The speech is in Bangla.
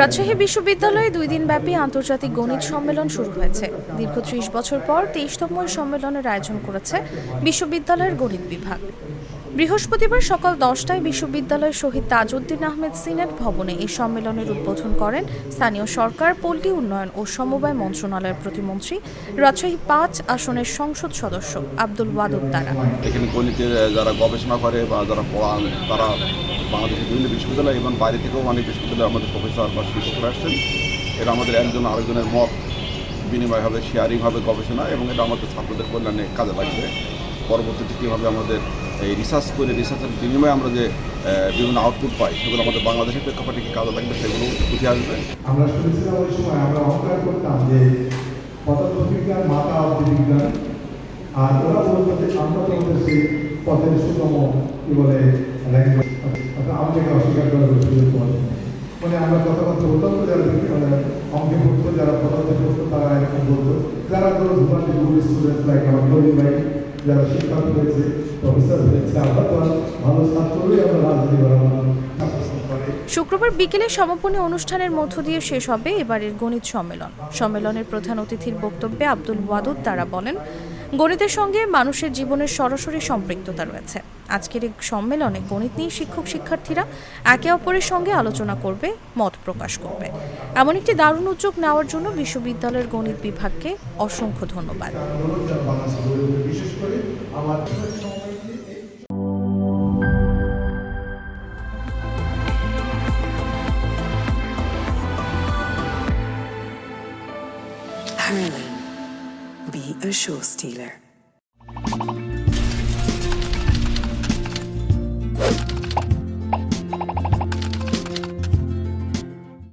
রাজশাহী বিশ্ববিদ্যালয়ে দুই দিন ব্যাপী আন্তর্জাতিক গণিত সম্মেলন শুরু হয়েছে। দীর্ঘ ত্রিশ বছর পর তেইশতম সম্মেলনের আয়োজন করেছে বিশ্ববিদ্যালয়ের গণিত বিভাগ। বৃহস্পতিবার সকাল দশটায় বিশ্ববিদ্যালয়ের শহীদ তাজউদ্দিন আহমেদ সিনেট ভবনে এই সম্মেলনের উদ্বোধন করেন স্থানীয় সরকার পল্লী উন্নয়ন ও সমবায় মন্ত্রণালয়ের প্রতিমন্ত্রী, রাজশাহী পাঁচ আসনের সংসদ সদস্য আব্দুল ওয়াদুদ তারা। এখানে গণিতের যারা গবেষণা করে বা যারা পড়ান তারা বাংলাদেশের বিভিন্ন বিশ্ববিদ্যালয় এবং বাইরে থেকেও অনেক বিশ্ববিদ্যালয়ে আমাদের প্রফেসর বা শিক্ষকরা আসছেন। এটা আমাদের একজন আরেকজনের মত বিনিময় হবে শেয়ারিং হবে গবেষণা এবং এটা আমাদের ছাত্রদের কল্যাণে কাজে লাগবে। পরবর্তীতে কীভাবে আমাদের এই রিসার্চ করে রিসার্চের বিনিময়ে আমরা যে বিভিন্ন আউটপুট পাই, সেগুলো আমাদের বাংলাদেশের প্রেক্ষাপটে কী কাজে লাগবে সেগুলো উঠে আসবে। আমরা শুনেছিলাম ওই সময় আমরা অহংকার করতাম যে, পদার্থবিজ্ঞান মাতা অর্থবিজ্ঞান আর ওরা বলতো যে, আমরা তো আমাদের সেই পথের সুগম, কি বলে আমাকে অস্বীকার করার সুযোগ পাওয়া মানে আমরা কথা কথা বলতাম তো যারা মানে অঙ্কে পড়তো, যারা পদার্থে পড়তো, তারা এরকম বলতো। যারা ধরো ধুমাতে গুড স্টুডেন্ট লাইক আমার ভাই যারা শিক্ষক হয়েছে প্রফেসর হয়েছে আমরা তো ভালো ছাত্রই আমরা রাজনীতি করা করে শুক্রবার বিকেলে সমাপনী অনুষ্ঠানের মধ্য দিয়ে শেষ হবে এবারের গণিত সম্মেলন। সম্মেলনের প্রধান অতিথির বক্তব্যে আব্দুল ওয়াদুদ তারা বলেন গণিতের সঙ্গে মানুষের জীবনের সরাসরি সম্পৃক্ততা রয়েছে। আজকের এই সম্মেলনে গণিত নিয়ে শিক্ষক শিক্ষার্থীরা একে অপরের সঙ্গে আলোচনা করবে মত প্রকাশ করবে। এমন একটি দারুণ উদ্যোগ নেওয়ার জন্য বিশ্ববিদ্যালয়ের গণিত বিভাগকে অসংখ্য ধন্যবাদ। বিশেষ করে আমার Hurley. Be a show stealer.